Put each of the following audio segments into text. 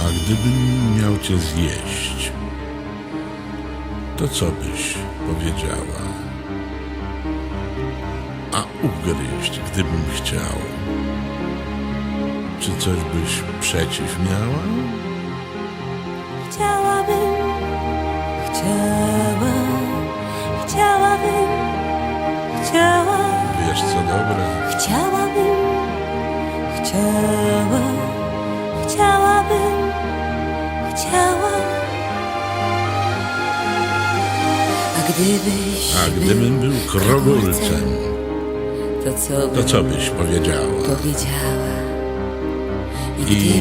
A gdybym miał cię zjeść, to co byś powiedziała? A ugryźć, gdybym chciał, czy coś byś przeciw miała? Chciałabym, chciała, chciałabym, chciała, Wiesz co dobre? chciałabym, chciała, chciałabym, chciała. A gdybyś A gdybym był krogulcem, to co to co byś powiedziała? powiedziała? I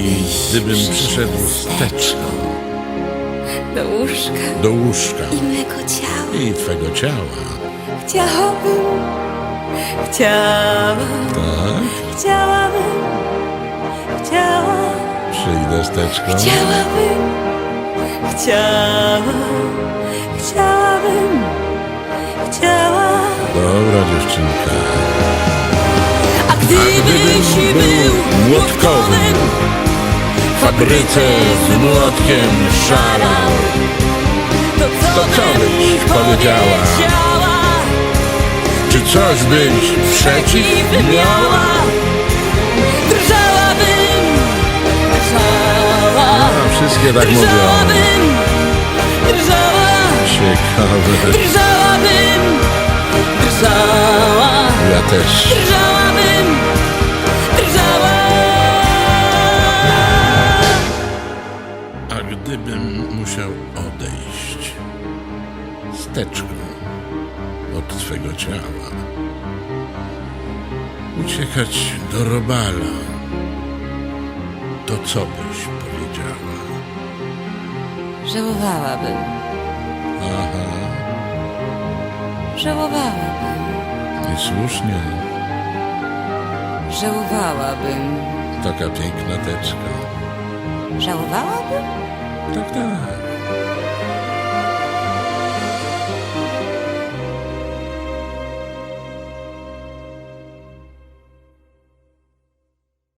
gdybym przyszedł z teczką do łóżka do łóżka i mego ciała. i twego ciała, Chciałabym, chciała, tak? Teczką. chciałabym, chciała, chciałabym, chciała. Dobra dziewczynka. A gdybyś był młotkowym, w fabryce z młotkiem szalał, to to co byś powiedziała? Czy coś byś przeciw miała? Wszystkie tak mówią. drżała. Ciekawe. Drżałabym, drżała, Ja też. drżałabym, drżała. A gdybym musiał odejść z teczką od twego ciała, uciekać do robala, to co byś powiedziała? Żałowałabym, Aha, żałowałabym, i słusznie, żałowałabym. taka piękna teczka. Żałowałabym? Tak, tak.